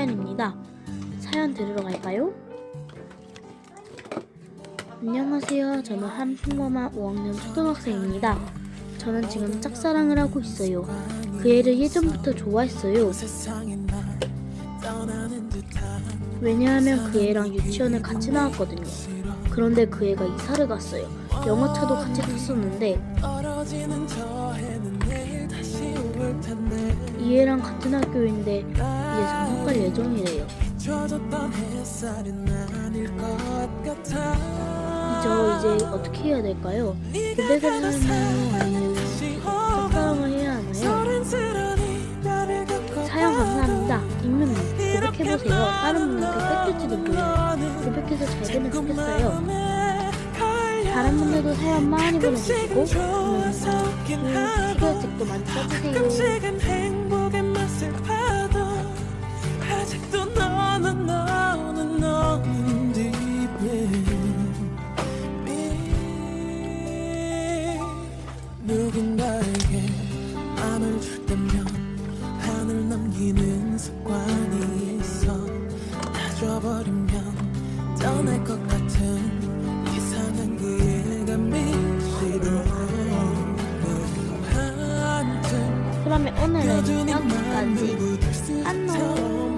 있습니다. 사연 들으러 갈까요? 안녕하세요. 저는 한 평범한 5학년 초등학생입니다. 저는 지금 짝사랑을 하고 있어요. 그 애를 예전부터 좋아했어요. 왜냐하면 그 애랑 유치원을 같이 나왔거든요. 그런데 그 애가 이사를 갔어요. 영어차도 같이 탔었는데 이 애랑 같은 학교인데 이제 전학갈 예정이래요. 저 이제 어떻게 해야 될까요? 고백을 하나요? 아니면 짝사랑을 해야 하나요? 사연 감사합니다. 익명님 고백해보세요. 다른 분한테 뺏길지도 몰라요. 고백해서 잘 되면 좋겠어요. 다른 분들도 사연 많이 보내주시고 음, 해결책도 많이 써주세요. 습관이 있어 다 줘버리면 떠날 것 같은 이상한 기대감이 싫어 그러면 오늘은 여기까지. 안녕.